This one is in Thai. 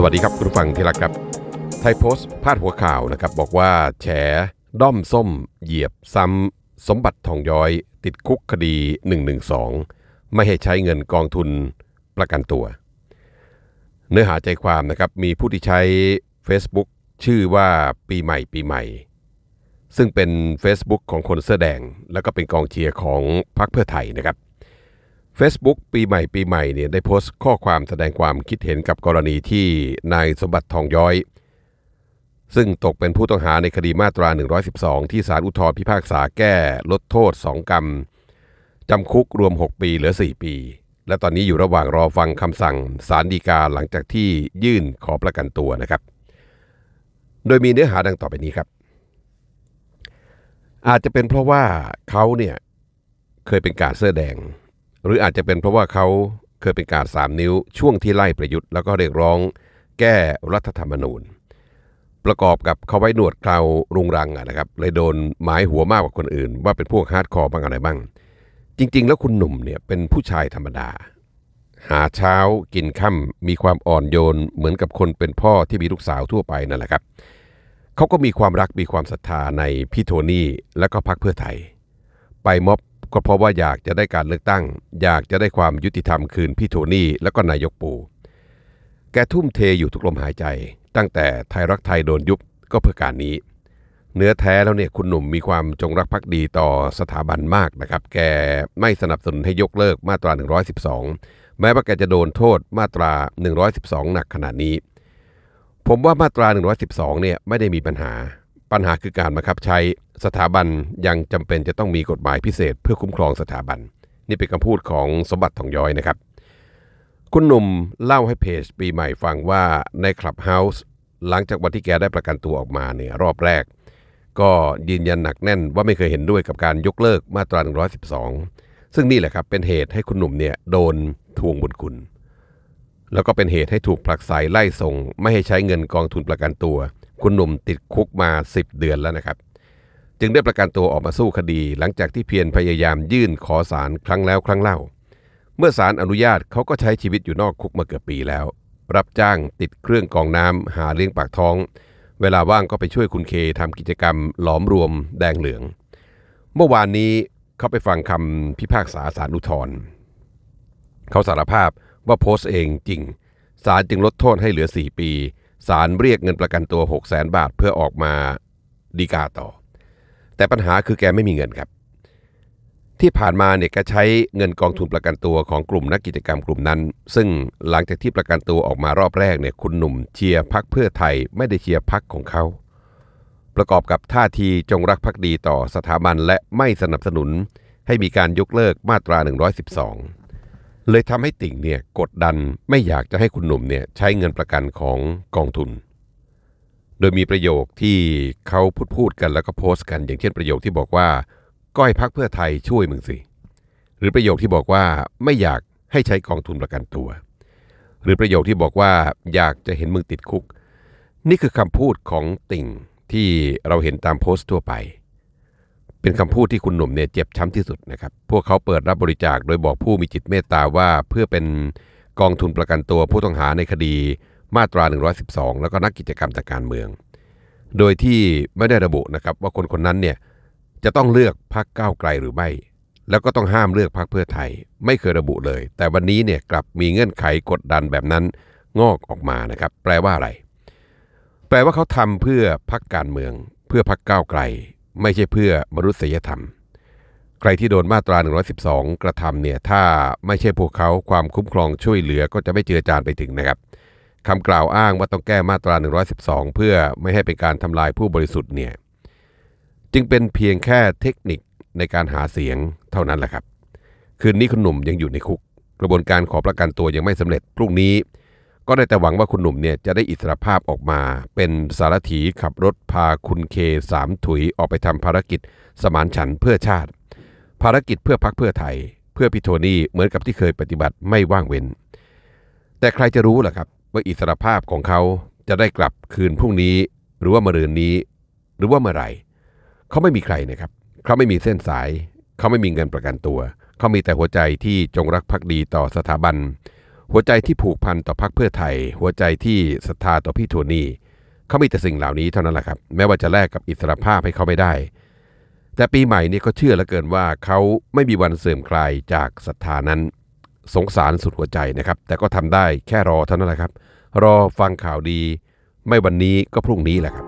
สวัสดีครับคุณผู้ฟังที่รักครับ ไทยโพสต์พาดหัวข่าวนะครับ บอกว่าแฉด้อมส้มเหยียบซ้ำ สมบัติทองย้อย ติดคุกคดี 112 ไม่ให้ใช้เงินกองทุนประกันตัว เนื้อหาใจความนะครับ มีผู้ที่ใช้ Facebook ชื่อว่าปีใหม่ปีใหม่ ซึ่งเป็น Facebook ของคนเสื้อแดง แล้วก็เป็นกองเชียร์ของพรรคเพื่อไทยนะครับ Facebook ปีใหม่ปีใหม่เนี่ยได้โพสต์ข้อความแสดงความคิดเห็นกับกรณีที่นายสมบัติทองย้อย ซึ่งตกเป็นผู้ต้องหาในคดีมาตรา 112 ที่ศาลอุทธรพิพากษาแก้ลดโทษ 2 กรรม จำคุกรวม 6 ปีเหลือ 4 ปี และตอนนี้อยู่ระหว่างรอฟังคำสั่งศาลฎีกาหลังจากที่ยื่นขอประกันตัวนะครับ โดยมีเนื้อหาดังต่อไปนี้ครับ อาจจะเป็นเพราะว่าเขาเนี่ยเคยเป็นการเสื้อแดง หรืออาจจะเป็นเพราะว่าเขาเคยเป็นการสามนิ้วช่วงที่ไล่ประยุทธ์แล้วก็เรียกร้อง แก้รัฐธรรมนูญ ประกอบกับเขาไว้หนวดเครารุงรังอะนะครับเลยโดนหมายหัวมากกว่าคนอื่น ว่าเป็นพวกฮาร์ดคอร์บ้างอะไรบ้าง จริง ๆ แล้วคุณหนุ่มเนี่ยเป็นผู้ชายธรรมดา หาเช้ากินค่ำมีความอ่อนโยนเหมือนกับคนเป็นพ่อที่มีลูกสาวทั่วไปนั่นแหละครับเขาก็มีความรักมีความศรัทธาในพี่โทนี่และก็พรรคเพื่อไทย ไปม็อบ ก็เพราะว่าอยากจะได้การเลือกตั้ง อยากจะได้ความยุติธรรมคืนพี่โทนี่และก็นายกปู แกทุ่มเทอยู่ทุกลมหายใจ ตั้งแต่ไทยรักไทยโดนยุบก็เพื่อการนี้ เนื้อแท้แล้วเนี่ยคุณหนุ่มมีความจงรักภักดีต่อสถาบันมากนะครับ แกไม่สนับสนุนให้ยกเลิกมาตรา 112 แม้ว่าแกจะโดนโทษมาตรา 112 หนักขนาดนี้ ผมว่ามาตรา 112 เนี่ยไม่ได้มีปัญหา ปัญหาคือการบังคับใช้ สถาบันยังจำเป็นจะต้องมีกฎหมายพิเศษเพื่อคุ้มครองสถาบัน นี่เป็นคำพูดของสมบัติทองย้อยนะครับ คุณหนุ่มเล่าให้เพจปีใหม่ฟังว่าในคลับเฮาส์หลังจากวันที่แกได้ประกันตัวออกมาเนี่ยรอบแรก ก็ยืนยันหนักแน่นว่าไม่เคยเห็นด้วยกับการยกเลิกมาตรา 112 ซึ่งนี่แหละครับเป็นเหตุให้คุณหนุ่มเนี่ยโดนทวงบุญคุณ แล้วก็เป็นเหตุให้ถูกผลักไสไล่ส่ง ไม่ให้ใช้เงินกองทุนประกันตัว คุณหนุ่มติดคุกมา 10 เดือนแล้วนะครับ จึงได้ประกันตัวออกมาสู้คดี หลังจากที่เพียรพยายามยื่นขอสารครั้งแล้วครั้งเล่า เมื่อศาลอนุญาตเขาก็ใช้ชีวิตอยู่นอกคุกมาเกือบปีแล้ว รับจ้างติดเครื่องกองน้ำหาเลี้ยงปากท้อง เวลาว่างก็ไปช่วยคุณเคทำกิจกรรมหลอมรวมแดงเหลือง เมื่อวานนี้เขาไปฟังคำพิพากษาศาลอุทธรณ์เขาสารภาพว่าโพสต์เองจริงศาลจึงลดโทษให้เหลือ 4 ปีศาลเรียกเงินประกันตัว 6 0 0 0 0 0 บาทเพื่อออกมาดีกาต่อ แต่ปัญหาคือแกไม่มีเงินครับ ที่ผ่านมาเนี่ยแกใช้เงินกองทุนประกันตัวของกลุ่มนักกิจกรรมกลุ่มนั้น ซึ่งหลังจากที่ประกันตัวออกมารอบแรกเนี่ยคุณหนุ่มเชียร์พักเพื่อไทยไม่ได้เชียร์พักของเขา ประกอบกับท่าทีจงรักภักดีต่อสถาบันและไม่สนับสนุนให้มีการยกเลิกมาตรา 112 เลยทำให้ติ่งเนี่ยกดดันไม่อยากจะให้คุณหนุ่มเนี่ยใช้เงินประกันของกองทุน โดยมีประโยคที่เขาพูดพูดกันแล้วก็โพสต์กัน อย่างเช่นประโยคที่บอกว่าก้อยพักเพื่อไทยช่วยมึงสิ หรือประโยคที่บอกว่าไม่อยากให้ใช้กองทุนประกันตัว หรือประโยคที่บอกว่าอยากจะเห็นมึงติดคุก นี่คือคำพูดของติ่งที่เราเห็นตามโพสต์ทั่วไป เป็นคำพูดที่คุณหนุ่มเนี่ยเจ็บช้ำที่สุดนะครับ พวกเขาเปิดรับบริจาคโดยบอกผู้มีจิตเมตตาว่าเพื่อเป็นกองทุนประกันตัวผู้ต้องหาในคดี มาตรา 112 แล้วก็นักกิจกรรมทางการเมือง โดยที่ไม่ได้ระบุนะครับว่าคนคนนั้นเนี่ยจะต้องเลือกพรรคก้าวไกลหรือไม่ แล้วก็ต้องห้ามเลือกพรรคเพื่อไทย ไม่เคยระบุเลย แต่วันนี้เนี่ยกลับมีเงื่อนไขกดดันแบบนั้นงอกออกมานะครับ แปลว่าอะไร แปลว่าเขาทำเพื่อพรรคการเมือง เพื่อพรรคก้าวไกล ไม่ใช่เพื่อมนุษยธรรม ใครที่โดนมาตรา 112 กระทำเนี่ยถ้าไม่ใช่พวกเขาความคุ้มครองช่วยเหลือก็จะไม่เจือจานไปถึงนะครับ คำกล่าวอ้างว่าต้องแก้มาตรา 112 เพื่อไม่ให้เป็นการทำลายผู้บริสุทธิ์เนี่ยจึงเป็นเพียงแค่เทคนิคในการหาเสียงเท่านั้นแหละครับ คืนนี้คุณหนุ่มยังอยู่ในคุก กระบวนการขอประกันตัวยังไม่สำเร็จพรุ่งนี้ ก็ได้แต่หวังว่าคุณหนุ่มเนี่ยจะได้อิสรภาพออกมา เป็นสารถีขับรถพาคุณเคสามถุยออกไปทำภารกิจ สมานฉันเพื่อชาติ ภารกิจเพื่อพักเพื่อไทย เพื่อพิโทนี่เหมือนกับที่เคยปฏิบัติไม่ว่างเว้น แต่ใครจะรู้ล่ะครับ ว่าอิสรภาพของเขาจะได้กลับคืนพรุ่งนี้ หรือว่ามะรืนนี้ หรือว่าเมื่อไหร่เขาไม่มีใครนะครับ เขาไม่มีเส้นสาย เขาไม่มีเงินประกันตัว เขามีแต่หัวใจที่จงรักภักดีต่อสถาบัน หัวใจที่ผูกพันต่อพรรคเพื่อไทย หัวใจที่ศรัทธาต่อพี่โทนี่เขามีแต่สิ่งเหล่านี้เท่านั้นแหละครับ แม้ว่าจะแลกกับอิสรภาพให้เขาไม่ได้ แต่ปีใหม่นี้เขาเชื่อเหลือเกินว่าเขาไม่มีวันเสื่อมคลายจากศรัทธานั้น สงสารสุดหัวใจนะครับ แต่ก็ทำได้แค่รอเท่านั้นแหละครับ รอฟังข่าวดี ไม่วันนี้ก็พรุ่งนี้แหละครับ